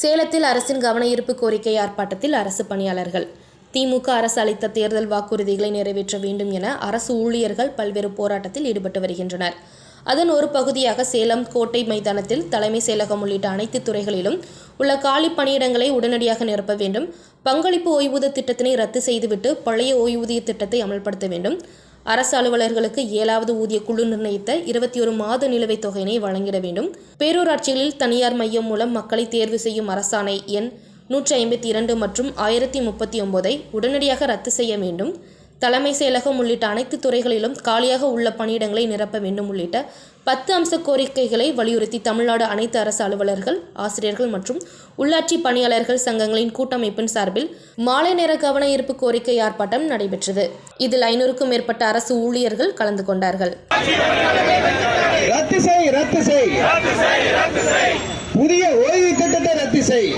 சேலத்தில் அரசின் கவன ஈர்ப்பு கோரிக்கை ஆர்ப்பாட்டத்தில் அரசு பணியாளர்கள். திமுக அரசு அளித்த தேர்தல் வாக்குறுதிகளை நிறைவேற்ற வேண்டும் என அரசு ஊழியர்கள் பல்வேறு போராட்டத்தில் ஈடுபட்டு வருகின்றனர். அதன் ஒரு பகுதியாக சேலம் கோட்டை மைதானத்தில் தலைமை செயலகம் உள்ளிட்ட அனைத்து துறைகளிலும் உள்ள காலி பணியிடங்களை உடனடியாக நிரப்ப வேண்டும். பங்களிப்பு ஓய்வூதிய திட்டத்தினை ரத்து செய்துவிட்டு பழைய ஓய்வூதிய திட்டத்தை அமல்படுத்த வேண்டும். அரசு அலுவலர்களுக்கு ஏழாவது ஊதிய குழு நிர்ணயித்த இருபத்தி ஒரு மாத நிலுவைத் தொகையினை வழங்கிட வேண்டும். பேரூராட்சிகளில் தனியார் மையம் மூலம் மக்களை தேர்வு செய்யும் அரசாணை எண் நூற்றி ஐம்பத்தி இரண்டு மற்றும் ஆயிரத்தி முப்பத்தி ஒன்பதை உடனடியாக ரத்து செய்ய வேண்டும். தலைமை செயலகம் உள்ளிட்ட அனைத்து துறைகளிலும் காலியாக உள்ள பணியிடங்களை நிரப்ப வேண்டும் உள்ளிட்ட பத்து அம்ச கோரிக்கைகளை வலியுறுத்தி தமிழ்நாடு அனைத்து அரசு அலுவலர்கள் ஆசிரியர்கள் மற்றும் உள்ளாட்சி பணியாளர்கள் சங்கங்களின் கூட்டமைப்பின் சார்பில் மாலை நேர கவன ஈர்ப்பு கோரிக்கை ஆர்ப்பாட்டம் நடைபெற்றது. இதில் ஐநூறுக்கும் மேற்பட்ட அரசு ஊழியர்கள் கலந்து கொண்டார்கள். புதிய ஓய்வு திட்டத்தை ரத்து செய்.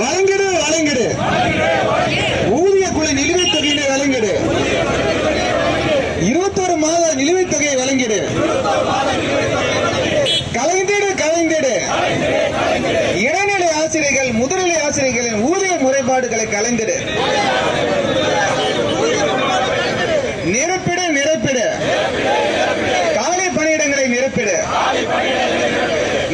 வழங்கிடு வழங்கிடு. ஊதிய குழு நிலுவைத் தொகையினை வழங்கிடு. இருபத்தொரு மாத நிலுவைத் தொகையை வழங்கிடு. கலைந்திடு கலைந்திடு இடைநிலை ஆசிரியர்கள் முதுநிலை ஆசிரியர்களின் ஊதிய முறைப்பாடுகளை கலைந்திடு நிரப்பிடு